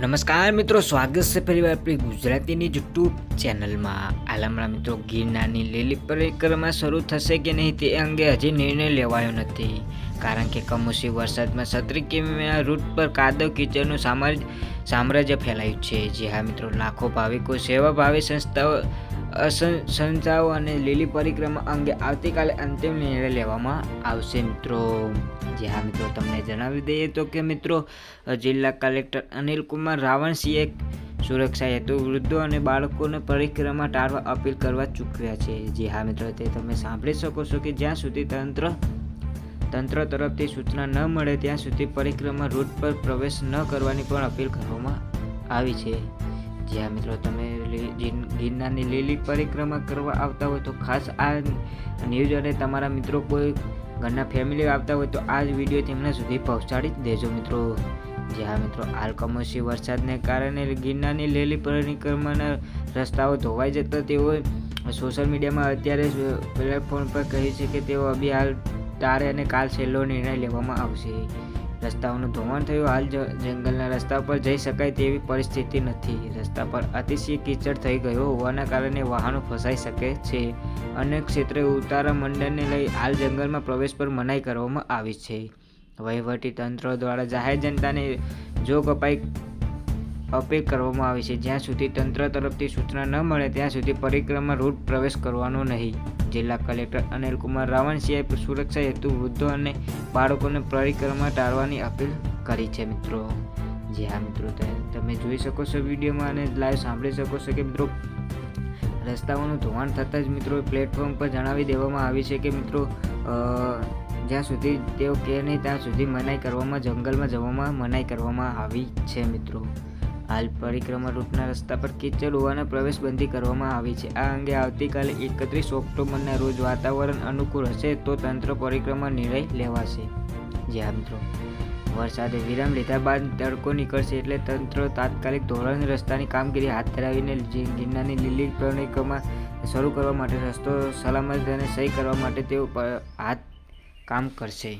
નમસ્કાર મિત્રો, સ્વાગત છે ફરીવાર આપણી ગુજરાતીની યુટ્યુબ ચેનલમાં. આલમરા મિત્રો, ગિરનારની લીલી પરિક્રમા શરૂ થશે કે નહીં તે અંગે હજી નિર્ણય લેવાયો નથી. કારણ કે કમોસમી વરસાદમાં સત્રી કિમીના રૂટ પર કાદવ કીચડનું સામ્રાજ્ય ફેલાયું છે. જે હા મિત્રો, લાખો ભાવિકો સેવા ભાવી સંસ્થાઓ સંસ્થાઓ અને લીલી પરિક્રમા અંગે આવતીકાલે અંતિમ નિર્ણય લેવામાં આવશે મિત્રો. જે હા મિત્રો, તમને જણાવી દઈએ તો કે મિત્રો જિલ્લા કલેક્ટર અનિલ કુમાર રાવણસિંહે સુરક્ષા હેતુ વૃદ્ધો અને બાળકોને પરિક્રમા ટાળવા અપીલ કરવા ચૂક્યા છે. જે હા મિત્રો, તે તમે સાંભળી શકો છો કે જ્યાં સુધી તંત્ર તંત્ર તરફથી સૂચના ન મળે ત્યાં સુધી પરિક્રમા રૂટ પર પ્રવેશ ન કરવાની પણ અપીલ કરવામાં આવી છે. જ્યાં મિત્રો તમે ગિરનારની લીલી પરિક્રમા કરવા આવતા હોય તો ખાસ આ ન્યૂઝ અને તમારા મિત્રો કોઈ ઘરના ફેમિલી આવતા હોય તો આ જ વીડિયો તેમના સુધી પહોંચાડી જ દેજો મિત્રો. જ્યાં મિત્રો હાલ કમોસમી વરસાદને કારણે ગિરનારની લીલી પરિક્રમાના રસ્તાઓ ધોવાઈ જતા તેઓ સોશિયલ મીડિયામાં અત્યારે પ્લેટફોર્મ પર કહે છે કે તેઓ અભી હાલ તારે અને કાલ છેલ્લો નિર્ણય લેવામાં આવશે. રસ્તાઓનું ધોવાણ થયું. હાલ જંગલના રસ્તા પર જઈ શકાય તેવી પરિસ્થિતિ નથી. રસ્તા પર અતિશય કીચડ થઈ ગયો હોવાના કારણે વાહનો ફસાઈ શકે છે. અનેક ક્ષેત્રે ઉતારા મંડળને લઈ હાલ જંગલમાં પ્રવેશ પર મનાઈ કરવામાં આવી છે. વહીવટી તંત્ર દ્વારા જાહેર જનતાને જો કપાઈ અપીલ કરવામાં આવી છે. જ્યાં સુધી તંત્ર તરફથી સૂચના ન મળે, ત્યાં સુધી પરિક્રમા રૂટ પ્રવેશ કરવાનો નહીં. જિલ્લા કલેક્ટર અનિલ કુમાર રાવણસિંહે સુરક્ષા હેતુ વૃદ્ધો અને બાળકોને પરિક્રમા ટાળવાની અપીલ કરી છે, મિત્રો. જે હા, મિત્રો. તમે જોઈ શકો છો વિડીયોમાં અને લાઈવ સાંભળી શકો છો કે, મિત્રો, રસ્તાઓનું ધોવાણ થતાં જ, મિત્રો, પ્લેટફોર્મ પર જણાવી દેવામાં આવી છે કે, મિત્રો જ્યાં સુધી તેઓ કહે નહીં, ત્યાં સુધી મનાઈ કરવામાં, જંગલમાં જવામાં મનાઈ કરવામાં આવી છે, મિત્રો. હાલ પરિક્રમા રૂટના રસ્તા પર કીચડ હોવાના પ્રવેશબંધી કરવામાં આવી છે. આ અંગે આવતીકાલે એકત્રીસ ઓક્ટોબરના રોજ વાતાવરણ અનુકૂળ હશે તો તંત્ર પરિક્રમા નિર્ણય લેવાશે. જી હા, મિત્રો. વરસાદે વિરામ લીધા બાદ તડકો નીકળશે એટલે તંત્ર તાત્કાલિક ધોરણ રસ્તાની કામગીરી હાથ ધરાવીને ગિરનારની લીલી પરિક્રમા શરૂ કરવા માટે રસ્તો સલામત અને સહી કરવા માટે તેઓ હાથ કામ કરશે.